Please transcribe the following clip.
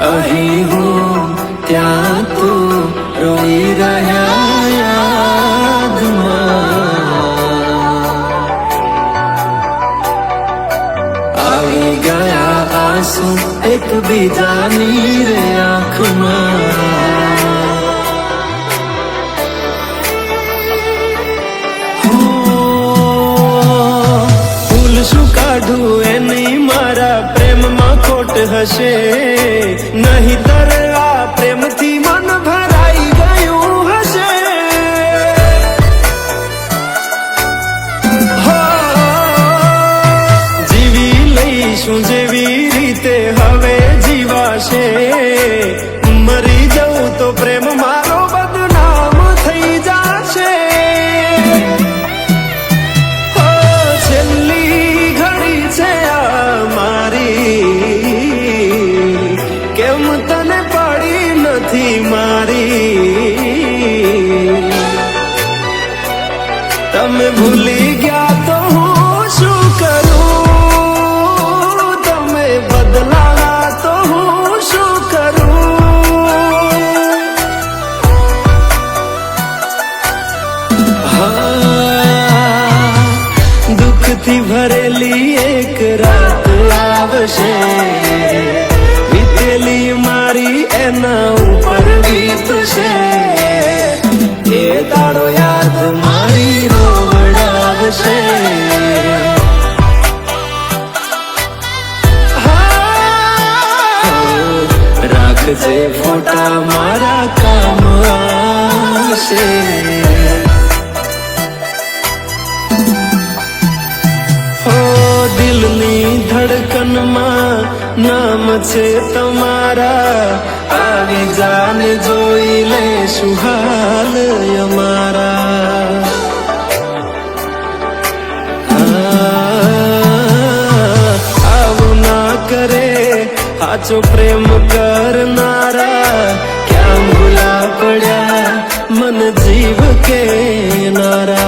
અહીં હું ત્યાં તું રોઈ રહ્યા યાદમાં આવી ગયા આંસુ એકબીજાની રે આંખમાં હશે નહીતર તમે ભૂલી ગયા તો હું શું કરું તમે બદલાવા તો હું શું કરું હા, દુઃખથી ભરેલી એક રાત આવશે વીતેલી મારી એના ઉપર વીતશે એ દાડો યાદ રાખજે ફોટા મારા કામ આવશે હો, દિલની ધડકનમાં નામ છે તમારા. આવી જાને જોઈ લે સુહાલ અમારા. આવું ના કરે, સાચો પ્રેમ કરનારા जीव के नारा